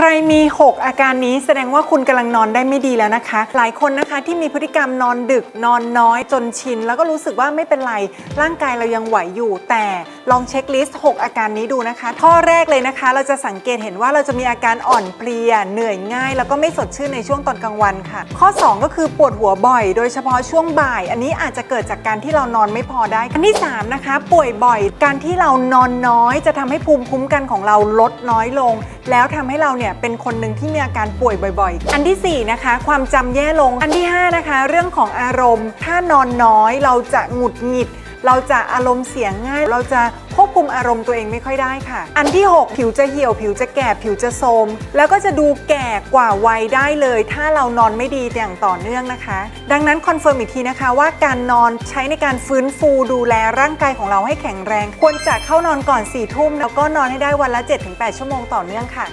ใครมี 6 อาการนี้แสดงว่าคุณกำลังนอนได้ไม่ดีแล้วนะคะ หลายคนนะคะที่มีพฤติกรรมนอนดึกนอนน้อยจนชิน แล้วก็รู้สึกว่าไม่เป็นไร ร่างกายเรายังไหวอยู่ แต่ลองเช็คลิสต์ 6 อาการนี้ดูนะคะ ข้อแรกเลยนะคะ เราจะสังเกตเห็นว่าเราจะมีอาการอ่อนเพลีย เหนื่อยง่าย แล้วก็ไม่สดชื่นในช่วงตอนกลางวันค่ะ ข้อ 2 ก็คือปวดหัวบ่อย โดยเฉพาะช่วงบ่าย อันนี้อาจจะเกิดจากการที่เรานอนไม่พอได้อันที่3นะคะป่วยบ่อยการที่เรานอนน้อย จะทำให้ภูมิคุ้มกันของเราลดน้อยลง แล้วทำให้เราเนี่ยเป็นคนหนึ่งที่มีอาการป่วยบ่อย ๆ อันทีสี่4 นะคะ ความจำแย่ลง อันที่ 5 นะคะ เรื่องของอารมณ์ ถ้านอนน้อยเราจะหงุดหงิด เราจะอารมณ์เสียง่าย เราจะควบคุมอารมณ์ตัวเองไม่ค่อยได้ค่ะ อันที่ 6 ผิวจะเหี่ยว ผิวจะแก่ ผิวจะโทรมแล้วก็จะดูแก่กว่าวัยได้เลย ถ้าเรานอนไม่ดีอย่างต่อเนื่องนะคะ ดังนั้นคอนเฟิร์มอีกทีนะคะว่าการนอนใช้ในการฟื้นฟูดูแลร่างกายของเราให้แข็งแรง ควรจะเข้านอนก่อน4ี่ทุ่มแล้วก็นอนให้ได้วันละ 7-8 ชั่วโมงต่อเนื่องค่ะ